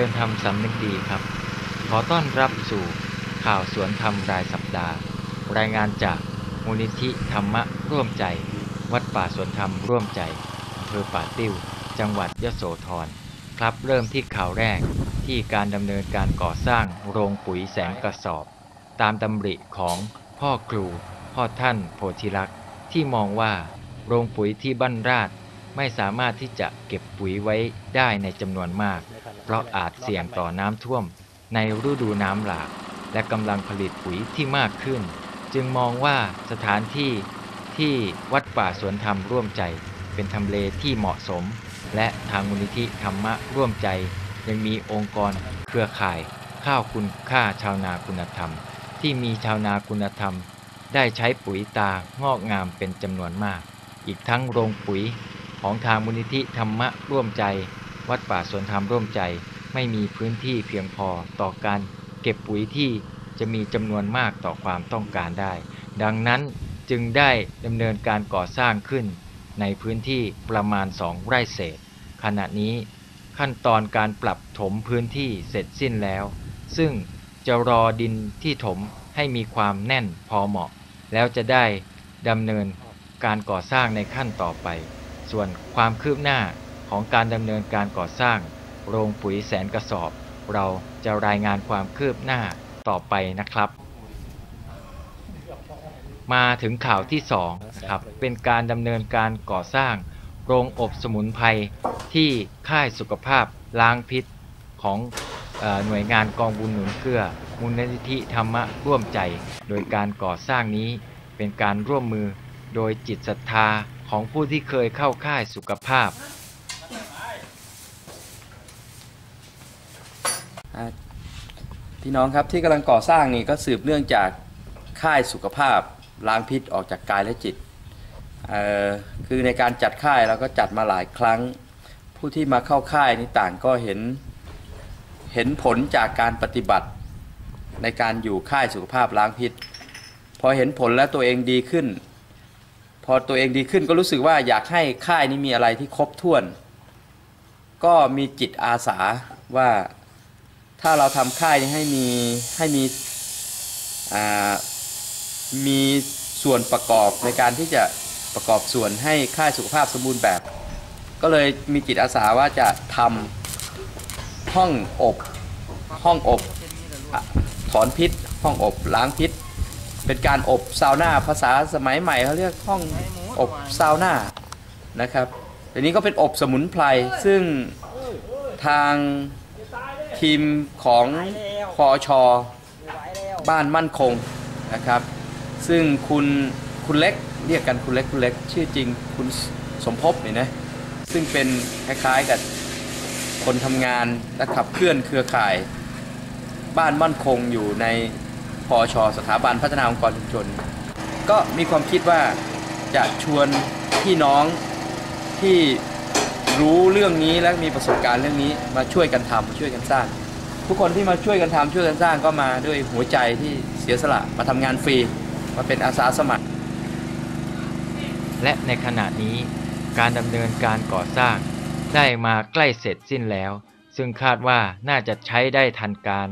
ริญธรรมสำนึกดีครับ ขอต้อนรับสู่ข่าวสวนธรรมรายสัปดาห์ รายงานจากมูลนิธิธรรมะร่วมใจ วัดป่าสวนธรรมร่วมใจอำเภอป่าติ้ว จังหวัดยโสธรครับเริ่มที่ข่าวแรกที่การดำเนินการก่อสร้างโรงปุ๋ยแสงกระสอบ ตามดำริของพ่อครู พ่อท่านโพธิลักษ์ที่มองว่า โรงปุ๋ยที่บ้านราด ไม่สามารถที่จะเก็บปุ๋ยไว้ได้ในจำนวนมาก เพราะอาจเสี่ยงต่อน้ำท่วมในฤดูน้ำหลาก และกำลังผลิตปุ๋ยที่มากขึ้น จึงมองว่าสถานที่ที่วัดป่าสวนธรรมร่วมใจ เป็นทำเลที่เหมาะสม และทางมูลนิธิธรรมะร่วมใจ ยังมีองค์กรเครือข่าย ข้าวคุณค่าชาวนาคุณธรรม ที่มีชาวนาคุณธรรม ได้ใช้ปุ๋ยตางอกงามเป็นจำนวนมาก อีกทั้งโรงปุ๋ย ของทางมูลนิธิธรรมะร่วมใจ วัดป่าสวนธรรมร่วมใจ ไม่มีพื้นที่เพียงพอต่อการเก็บปุ๋ยที่จะมีจำนวนมากต่อความต้องการได้ ดังนั้นจึงได้ดำเนินการก่อสร้างขึ้น ในพื้นที่ประมาณ 2 ไร่เศษ ขณะนี้ขั้นตอนการปรับถมพื้นที่เสร็จสิ้นแล้ว ซึ่งจะรอดินที่ถมให้มีความแน่นพอเหมาะ แล้วจะได้ดำเนินการก่อสร้างในขั้นต่อไป ส่วนความคืบหน้าของการดำเนินการก่อสร้าง โรงปุ๋ยแสนกระสอบ เราจะรายงานความคืบหน้าต่อไปนะครับ มาถึงข่าวที่2นะครับเป็นการดำเนินการก่อสร้าง โรงอบสมุนไพรที่ค่ายสุขภาพล้างพิษของอหน่วยงานกองบุญหนุนเกื้อมูลนิธิธรรมะร่วมใจ โดยการก่อสร้างนี้เป็นการร่วมมือโดยจิตศรัทธา ของผู้ที่เคยเข้าค่ายสุขภาพ อ่าพี่น้องครับที่กำลังก่อสร้างนี่ก็สืบเนื่องจากค่ายสุขภาพล้างพิษออกจากกายและจิตเอ่อคือในการจัดค่ายเราก็จัดมาหลายครั้ง ผู้ที่มาเข้าค่ายนี่ต่างก็เห็นเห็นผลจากการปฏิบัติ ในการอยู่ค่ายสุขภาพล้างพิษ พอเห็นผลแล้วตัวเองดีขึ้น อตัวเองดีขึ้นก็รู้สึกว่าอยากให้ค่ายนี้มีอะไรที่ครบถ้วน ก็มีจิตอาสาว่าถ้าเราทำค่ายนี้ให้มีให้มีมีส่วนประกอบในการที่จะประกอบส่วนให้ค่ายสุขภาพสมบูรณ์แบบ ก็เลยมีจิตอาสาว่าจะทำห้องอบ ห้องอบอถอนพิษ ห้องอบล้างพิษ เป็นการอบซาวน่าภาษาสมัยใหม่เขาเรียกห้องอบซาวน่านะครับทีนี้ก็เป็นอบสมุนไพรซึ่งทางทีมของพอชบ้านมั่นคงนะครับ ซึ่งคุณคุณเล็กเรียกกันคุณเล็กคุณเล็ก ชื่อจริงคุณสมภพนี่นะซึ่งเป็นคล้ายๆกับคนทำงานและขับเคลื่อนเครือข่าย บ้านมั่นคงอยู่ใน พอชสถาบันพัฒนาองค์กรชุมชน ก็มีความคิดว่าจะชวนพี่น้องที่รู้เรื่องนี้และมีประสบการณ์เรื่องนี้มาช่วยกันทำช่วยกันสร้าง ทุกคนที่มาช่วยกันทำช่วยกันสร้างก็มาด้วยหัวใจที่เสียสละมาทำงานฟรีมาเป็นอาสาสมัคร และในขณะนี้การดำเนินการก่อสร้าง ได้มาใกล้เสร็จสิ้นแล้ว ซึ่งคาดว่าน่าจะใช้ได้ทันการ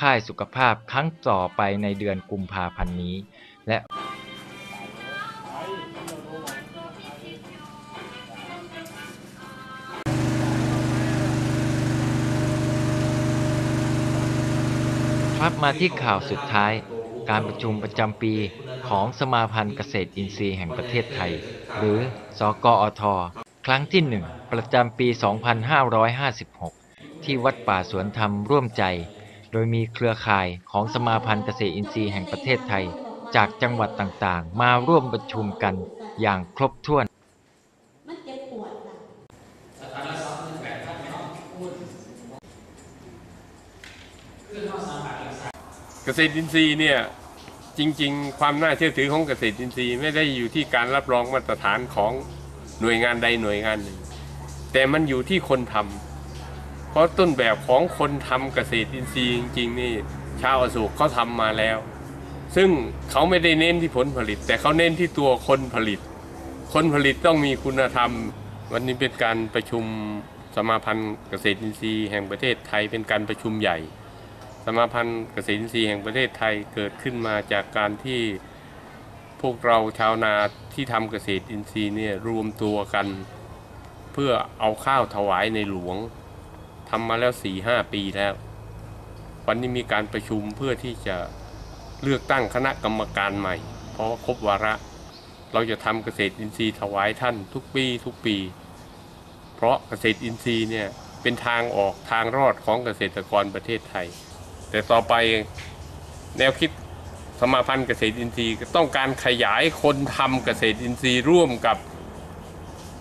ค่ายสุขภาพครั้งต่อไปในเดือนกุมภาพันธ์นี้ และครับมาที่ข่าวสุดท้าย การประชุมประจำปีของสมาพันธ์เกษตรอินทรีย์แห่งประเทศไทย หรือ สกอท ครั้งที่ 1 ประจำปี 2556 ที่วัดป่าสวนธรรมร่วมใจ โดยมีเครือข่ายของสมาพันธ์เกษตรอินทรีย์แห่งประเทศไทย จากจังหวัดต่างๆ มาร่วมประชุมกันอย่างครบถ้วนมันเจ็บปวดค่ะเกษตรอินทรีย์เนี่ยจริง ๆ ความน่าเชื่อถือของเกษตรอินทรีย์ไม่ได้อยู่ที่การรับรองมาตรฐานของหน่วยงานใดหน่วยงานหนึ่ง แต่มันอยู่ที่คนทำ เพราะต้นแบบของคนทำเกษตรอินทรีย์จริง ๆ นี่ ชาวอโศกเขาทำมาแล้ว ซึ่งเขาไม่ได้เน้นที่ผลผลิต แต่เขาเน้นที่ตัวคนผลิต คนผลิตต้องมีคุณธรรม วันนี้เป็นการประชุมสมาพันธ์เกษตรอินทรีย์แห่งประเทศไทยเป็นการประชุมใหญ่ สมาพันธ์เกษตรอินทรีย์แห่งประเทศไทยเกิดขึ้นมาจากการที่พวกเราชาวนาที่ทำเกษตรอินทรีย์เนี่ยรวมตัวกัน เพื่อเอาข้าวถวายในหลวง ทำมาแล้วสี่ห้าปีแล้ว วันนี้มีการประชุมเพื่อที่จะเลือกตั้งคณะกรรมการใหม่ เพราะครบวาระ เราจะทำเกษตรอินทรีย์ถวายท่านทุกปีทุกปี เพราะเกษตรอินทรีย์เนี่ยเป็นทางออกทางรอดของเกษตรกรประเทศไทย แต่ต่อไปแนวคิดสมาพันธ์เกษตรอินทรีย์ต้องการขยายคนทำเกษตรอินทรีย์ร่วมกับ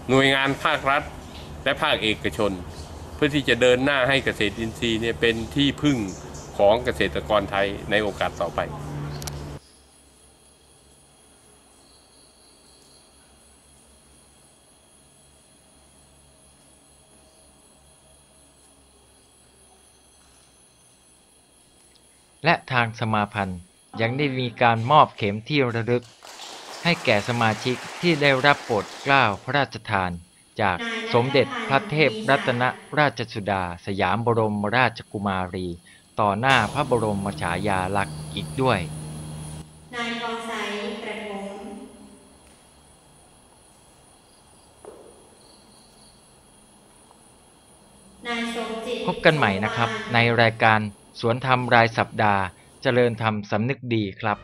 หน่วยงานภาครัฐ และภาคเอกชน เพื่อที่จะเดินหน้าให้เกษตรอินทรีย์เนี่ยเป็นที่พึ่งของเกษตรกรไทยในโอกาสต่อไปและทางสมาพันธ์ยังได้มีการมอบเข็มที่ระลึก ให้แก่สมาชิกที่ได้รับโปรดเกล้าพระราชทานจาก สมเด็จพระเทพรัตนราชสุดา สยามบรมราชกุมารี ต่อหน้าพระบรมฉายาลักษณ์อีกด้วย นายทองใสกระทงนายสมจิตพบกันใหม่นะครับ ในรายการสวนธรรมรายสัปดาห์ เจริญธรรมสำนึกดีครับ